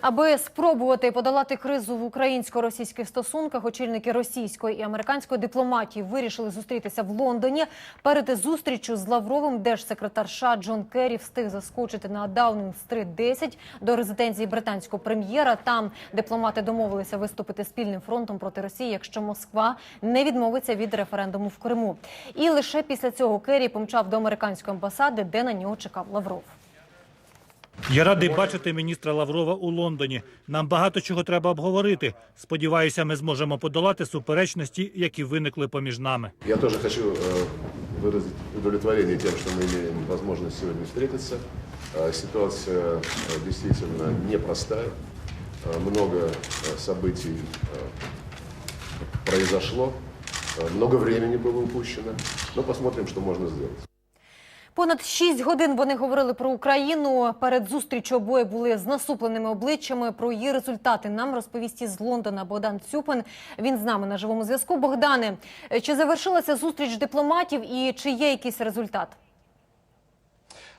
Аби спробувати подолати кризу в українсько-російських стосунках, очільники російської і американської дипломатії вирішили зустрітися в Лондоні. Перед зустрічю з Лавровим держсекретар США Джон Керрі встиг заскочити на Даунінг-стрит 10 до резиденції британського прем'єра. Там дипломати домовилися виступити спільним фронтом проти Росії, якщо Москва не відмовиться від референдуму в Криму. І лише після цього Керрі помчав до американської амбасади, де на нього чекав Лавров. Я радий бачити міністра Лаврова у Лондоні. Нам багато чого треба обговорити. Сподіваюся, ми зможемо подолати суперечності, які виникли поміж нами. Я тоже хочу э, выразить удовлетворение тем, что мы имеем возможность сегодня встретиться. Э, Ситуация э, действительно непростая. Э, Много э, событий э, произошло, э, много времени было упущено. Но посмотрим, что можно сделать. Понад шість годин вони говорили про Україну. Перед зустрічю обоє були з насупленими обличчями. Про її результати нам розповість із Лондона Богдан Цюпин. Він з нами на живому зв'язку. Богдане, чи завершилася зустріч дипломатів і чи є якийсь результат?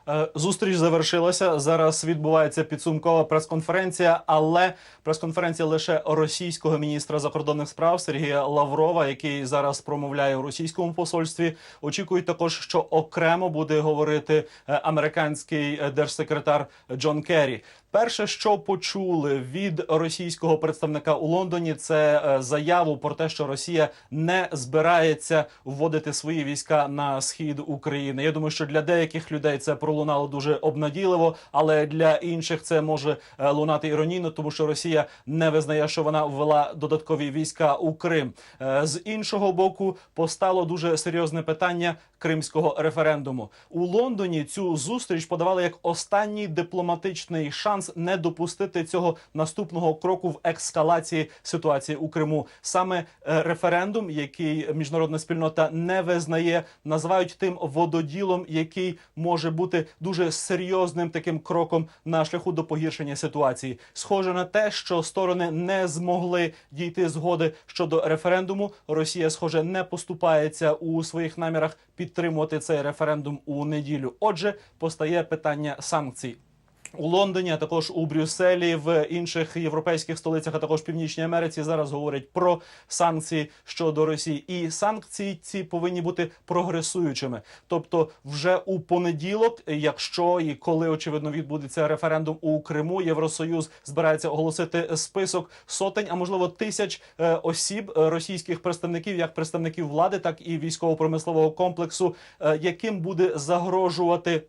Е, Зустріч завершилася. Зараз відбувається підсумкова прес-конференція, але прес-конференція лише російського міністра закордонних справ Сергія Лаврова, який зараз промовляє у російському посольстві. Очікують також, що окремо буде говорити е, американський е, держсекретар Джон Керрі. Перше, що почули від російського представника у Лондоні, це заяву про те, що Росія не збирається вводити свої війська на схід України. Я думаю, що для деяких людей це пролунало дуже обнадійливо, але для інших це може е, лунати іронійно, тому що Росія не визнає, що вона ввела додаткові війська у Крим. Е, З іншого боку, постало дуже серйозне питання кримського референдуму у Лондоні. Цю зустріч подавали як останній дипломатичний шанс не допустити цього наступного кроку в ескалації ситуації у Криму. Саме е, референдум, який міжнародна спільнота не визнає, називають тим вододілом, який може бути дуже серйозним таким кроком на шляху до погіршення ситуації. Схоже на те, що сторони не змогли дійти згоди щодо референдуму. Росія, схоже, не поступається у своїх намірах підтримувати цей референдум у неділю. Отже, постає питання санкцій. У Лондоні, а також у Брюсселі, в інших європейських столицях, а також Північній Америці зараз говорять про санкції щодо Росії. І санкції ці повинні бути прогресуючими. Тобто, вже у понеділок, якщо і коли очевидно відбудеться референдум у Криму, Євросоюз збирається оголосити список сотень, а можливо тисяч е, осіб російських представників, як представників влади, так і військово-промислового комплексу, е, яким буде загрожувати.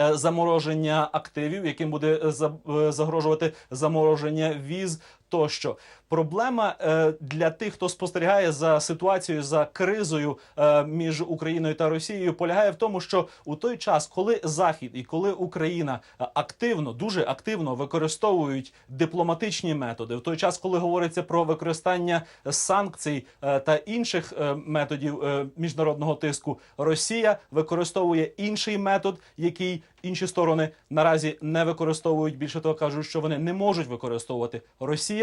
Е, Замороження активів, яким буде е, е, загрожувати замороження віз тощо. Проблема е, для тих, хто спостерігає за ситуацією за кризою е, між Україною та Росією, полягає в тому, що у той час, коли Захід і коли Україна е, активно, дуже активно використовують дипломатичні методи, в той час, коли говориться про використання санкцій е, та інших е, методів е, міжнародного тиску, Росія використовує інший метод, який інші сторони наразі не використовують. Більше того, кажуть, що вони не можуть використовувати. Росія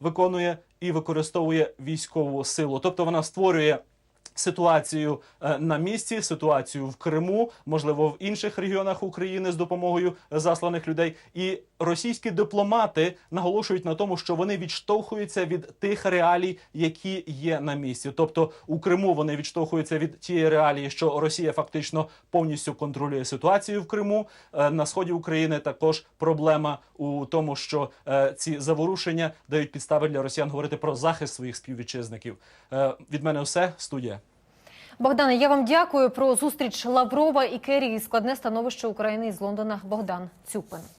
виконує і використовує військову силу, тобто вона створює. Ситуацію е, на місці, ситуацію в Криму, можливо, в інших регіонах України з допомогою засланих людей. І російські дипломати наголошують на тому, що вони відштовхуються від тих реалій, які є на місці. Тобто у Криму вони відштовхуються від тієї реалії, що Росія фактично повністю контролює ситуацію в Криму. Е, На сході України також проблема у тому, що е, ці заворушення дають підстави для росіян говорити про захист своїх співвітчизників. Е, Від мене все студія. Богдане, я вам дякую про зустріч Лаврова і Керрі і складне становище України із Лондона. Богдан Цюпин.